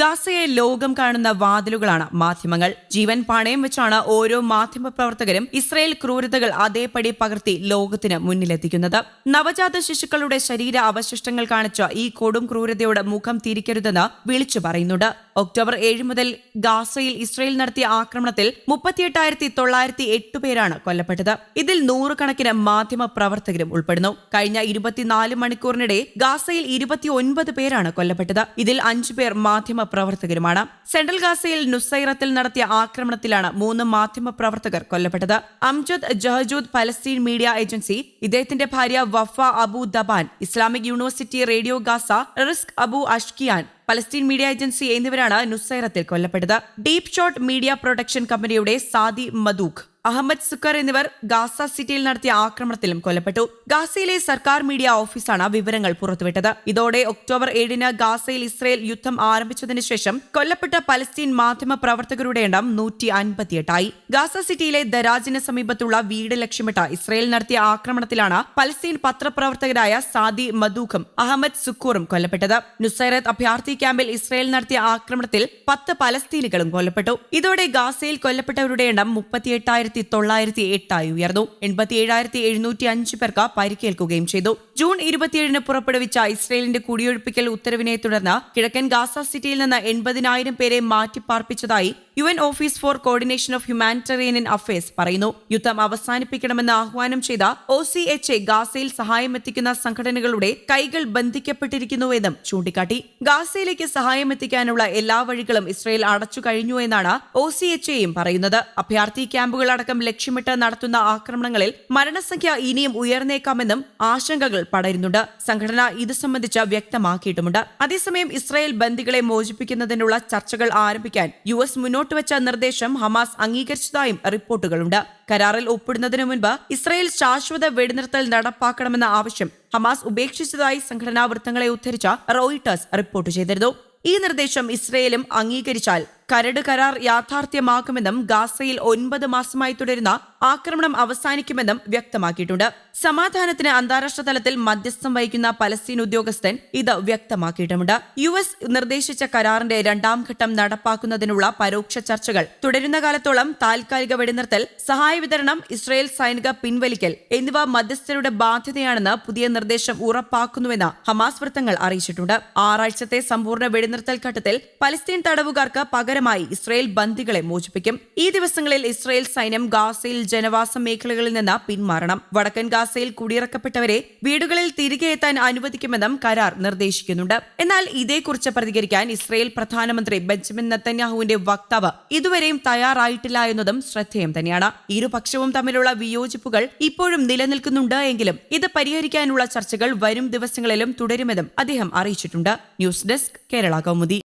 ഗാസയെ ലോകം കാണുന്ന വാതിലുകളാണ് മാധ്യമങ്ങൾ. ജീവൻ പണയം വെച്ചാണ് ഓരോ മാധ്യമ പ്രവർത്തകരും ഇസ്രയേൽ ക്രൂരതകൾ അതേപടി പകർത്തി ലോകത്തിന് മുന്നിലെത്തിക്കുന്നത്. നവജാത ശിശുക്കളുടെ ശരീര അവശിഷ്ടങ്ങൾ കാണിച്ച ഈ കൊടും ക്രൂരതയോട് മുഖം തിരിക്കരുതെന്ന് വിളിച്ചു പറയുന്നുണ്ട്. ഒക്ടോബർ ഏഴ് മുതൽ ഗാസയിൽ ഇസ്രയേൽ നടത്തിയ ആക്രമണത്തിൽ മുപ്പത്തിയെട്ടായിരത്തി തൊള്ളായിരത്തി എട്ട് പേരാണ് കൊല്ലപ്പെട്ടത്. ഇതിൽ നൂറുകണക്കിന് മാധ്യമ പ്രവർത്തകരും ഉൾപ്പെടുന്നു. കഴിഞ്ഞ ഇരുപത്തിനാല് മണിക്കൂറിനിടെ ഗാസയിൽ ഇരുപത്തിയൊൻപത് പേരാണ് കൊല്ലപ്പെട്ടത്. ഇതിൽ അഞ്ചു പേർ മാധ്യമ പ്രവർത്തകരുമാണ് സെൻട്രൽ ഗാസയിൽ നുസൈറത്തിൽ നടത്തിയ ആക്രമണത്തിലാണ് മൂന്ന് മാധ്യമപ്രവർത്തകർ കൊല്ലപ്പെട്ടത്. Amjad Jahjouh Palestine media agency ഇദ്ദേഹത്തിന്റെ ഭാര്യ Wafa Abu Dabaan Islamic university radio Gaza Rizq Abu Ashkian Palestine media agency എന്നിവരാണ് നുസൈറത്തിൽ കൊല്ലപ്പെട്ടത്. ഡീപ് ഷോട്ട് മീഡിയ പ്രൊഡക്ഷൻ കമ്പനിയുടെ സാദി മദൂഖ്. അഹമ്മദ് സുക്കർ എന്നിവർ ഗാസ സിറ്റിയിൽ നടത്തിയ ആക്രമണത്തിലും കൊല്ലപ്പെട്ടു. ഗാസയിലെ സർക്കാർ മീഡിയ ഓഫീസാണ് വിവരങ്ങൾ പുറത്തുവിട്ടത്. ഇതോടെ ഒക്ടോബർ ഏഴിന് ഗാസയിൽ ഇസ്രയേൽ യുദ്ധം ആരംഭിച്ചതിനു ശേഷം കൊല്ലപ്പെട്ട പലസ്തീൻ മാധ്യമ പ്രവർത്തകരുടെ എണ്ണം നൂറ്റി അൻപത്തിയെട്ടായി ഗാസ സിറ്റിയിലെ ദരാജിന് സമീപത്തുള്ള വീട് ലക്ഷ്യമിട്ട ഇസ്രയേൽ നടത്തിയ ആക്രമണത്തിലാണ് പലസ്തീൻ പത്രപ്രവർത്തകരായ സാദി മദൂഖും അഹമ്മദ് സുക്കൂറും കൊല്ലപ്പെട്ടത്. നുസൈറത്ത് അഭയാർത്ഥി ക്യാമ്പിൽ ഇസ്രയേൽ നടത്തിയ ആക്രമണത്തിൽ പത്ത് പലസ്തീനുകളും കൊല്ലപ്പെട്ടു. ഇതോടെ ഗാസയിൽ കൊല്ലപ്പെട്ടവരുടെ എണ്ണം മുപ്പത്തിയെട്ടായിരത്തി തൊള്ളായിരത്തി എട്ടായി ഉയർന്നു. എൺപത്തിയേഴായിരത്തി എഴുന്നൂറ്റി അഞ്ച് പേർക്ക് പരിക്കേൽക്കുകയും ചെയ്തു. ജൂൺ ഇരുപത്തിയേഴിന് പുറപ്പെടുവിച്ച ഇസ്രയേലിന്റെ കുടിയൊഴിപ്പിക്കൽ ഉത്തരവിനെ തുടർന്ന് കിഴക്കൻ ഗാസ സിറ്റിയിൽ നിന്ന് എൺപതിനായിരം പേരെ മാറ്റിപ്പാർപ്പിച്ചതായി U N office for coordination of humanitarian affairs പറയുന്നു. യുദ്ധം അവസാനിപ്പിക്കണമെന്ന് ആഹ്വാനം ചെയ്ത ഒ സി എച്ച് എ ഗാസയിൽ സഹായമെത്തിക്കുന്ന സംഘടനകളുടെ കൈകൾ ബന്ധിക്കപ്പെട്ടിരിക്കുന്നുവെന്നും ചൂണ്ടിക്കാട്ടി. ഗാസയിലേക്ക് സഹായമെത്തിക്കാനുള്ള എല്ലാ വഴികളും ഇസ്രയേൽ അടച്ചു കഴിഞ്ഞു എന്നാണ് ഒ സി എച്ച് എയും പറയുന്നത്. അഭയാർത്ഥി ക്യാമ്പുകളടക്കം ലക്ഷ്യമിട്ട് നടത്തുന്ന ആക്രമണങ്ങളിൽ മരണസംഖ്യ ഇനിയും ഉയർന്നേക്കാമെന്നും ആശങ്കകൾ പടരുന്നുണ്ട്. സംഘടന ഇത് സംബന്ധിച്ച് വ്യക്തമാക്കിയിട്ടുമുണ്ട്. അതേസമയം ഇസ്രായേൽ ബന്ദികളെ മോചിപ്പിക്കുന്നതിനുള്ള ചർച്ചകൾ ആരംഭിക്കാൻ യു എസ് മുന്നോട്ട് വെച്ച നിർദ്ദേശം ഹമാസ് അംഗീകരിച്ചതായും റിപ്പോർട്ടുകളുണ്ട്. കരാറിൽ ഒപ്പിടുന്നതിനു മുൻപ് ഇസ്രായേൽ ശാശ്വത വെടിനിർത്തൽ നടപ്പാക്കണമെന്ന ആവശ്യം ഹമാസ് ഉപേക്ഷിച്ചതായി സംഘടനാ വൃത്തങ്ങളെ ഉദ്ധരിച്ച റോയിട്ടേഴ്സ് റിപ്പോർട്ട് ചെയ്തിരുന്നു. ഈ നിർദ്ദേശം ഇസ്രയേലും അംഗീകരിച്ചാൽ കരട് കരാർ യാഥാർത്ഥ്യമാക്കുമെന്നും ഗാസയിൽ ഒൻപത് മാസമായി തുടരുന്ന ആക്രമണം അവസാനിക്കുമെന്നും വ്യക്തമാക്കിയിട്ടുണ്ട്. സമാധാനത്തിന് അന്താരാഷ്ട്ര തലത്തിൽ മധ്യസ്ഥം വഹിക്കുന്ന പലസ്തീൻ ഉദ്യോഗസ്ഥൻ ഇത് വ്യക്തമാക്കിയിട്ടുമുണ്ട്. യു എസ് നിർദ്ദേശിച്ച കരാറിന്റെ രണ്ടാം ഘട്ടം നടപ്പാക്കുന്നതിനുള്ള പരോക്ഷ ചർച്ചകൾ തുടരുന്ന കാലത്തോളം താൽക്കാലിക വെടിനിർത്തൽ സഹായ വിതരണം ഇസ്രയേൽ സൈനിക പിൻവലിക്കൽ എന്നിവ മധ്യസ്ഥരുടെ ബാധ്യതയാണെന്ന് പുതിയ നിർദ്ദേശം ഉറപ്പാക്കുന്നുവെന്ന് ഹമാസ് വൃത്തങ്ങൾ അറിയിച്ചിട്ടുണ്ട്. ആറാഴ്ചത്തെ സമ്പൂർണ വെടിനിർത്തൽ ഘട്ടത്തിൽ പലസ്തീൻ തടവുകാർക്ക് പകരമായി ഇസ്രയേൽ ബന്ദികളെ മോചിപ്പിക്കും. ഈ ദിവസങ്ങളിൽ ഇസ്രയേൽ സൈന്യം ഗാസയിൽ ജനവാസ മേഖലകളിൽ നിന്ന് പിന്മാറണം. വടക്കൻ ഗാസയിൽ കുടിയിറക്കപ്പെട്ടവരെ വീടുകളിൽ തിരികെ എത്താൻ അനുവദിക്കുമെന്നും കരാർ നിർദ്ദേശിക്കുന്നുണ്ട്. എന്നാൽ ഇതേക്കുറിച്ച് പ്രതികരിക്കാൻ ഇസ്രയേൽ പ്രധാനമന്ത്രി ബെഞ്ചമിൻ നത്തന്യാഹുവിന്റെ വക്താവ് ഇതുവരെയും തയ്യാറായിട്ടില്ല എന്നതും ശ്രദ്ധേയം തന്നെയാണ്. ഇരുപക്ഷവും തമ്മിലുള്ള വിയോജിപ്പുകൾ ഇപ്പോഴും നിലനിൽക്കുന്നുണ്ട് എങ്കിലും ഇത് പരിഹരിക്കാനുള്ള ചർച്ചകൾ വരും ദിവസങ്ങളിലും തുടരുമെന്നും അദ്ദേഹം അറിയിച്ചിട്ടുണ്ട്. News desk Kerala Kaumudi.